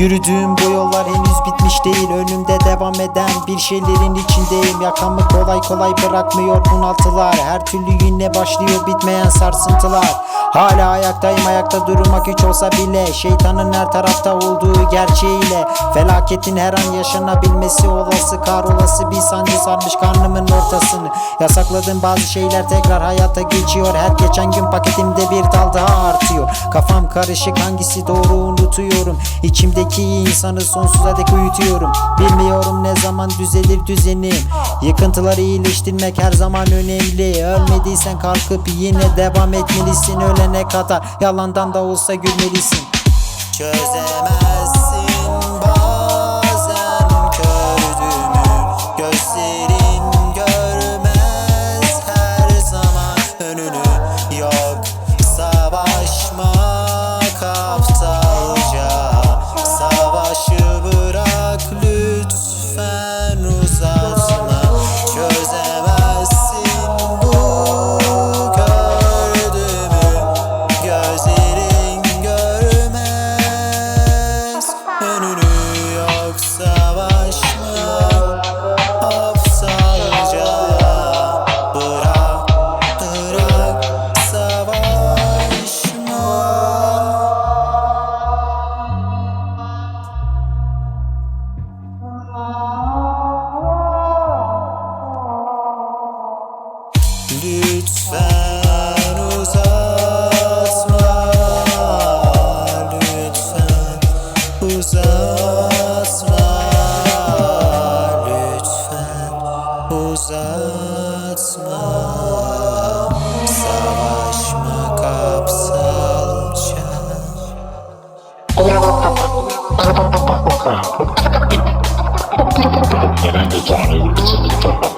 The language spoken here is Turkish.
Yürüdüğüm bu yollar henüz bitmiş değil. Önümde devam eden bir şeylerin içindeyim. Yakamı kolay kolay bırakmıyor bunaltılar. Her türlü yine başlıyor bitmeyen sarsıntılar. Hala ayaktayım ayakta durmak hiç olsa bile. Şeytanın her tarafta olduğu gerçeğiyle. Felaketin her an yaşanabilmesi olası Kahrolası bir sancı sarmış karnımın ortasını. Yasakladığım bazı şeyler tekrar hayata geçiyor. Her geçen gün paketimde bir dal daha artıyor. Kafam karışık hangisi doğru unutuyorum. İçimdeki insanı sonsuza dek uyutuyorum Bilmiyorum ne zaman düzelir düzenim Yıkıntıları iyileştirmek her zaman önemli. Ölmediysen kalkıp yine devam etmelisin. Ölene kadar yalandan da olsa gülmelisin. Çözemezsin önünü. Yok savaşmak aptalca Lütfen uzatma Lütfen uzatma Lütfen uzatma Savaşmak aptalca Gelen de canı bitirdik. Sonra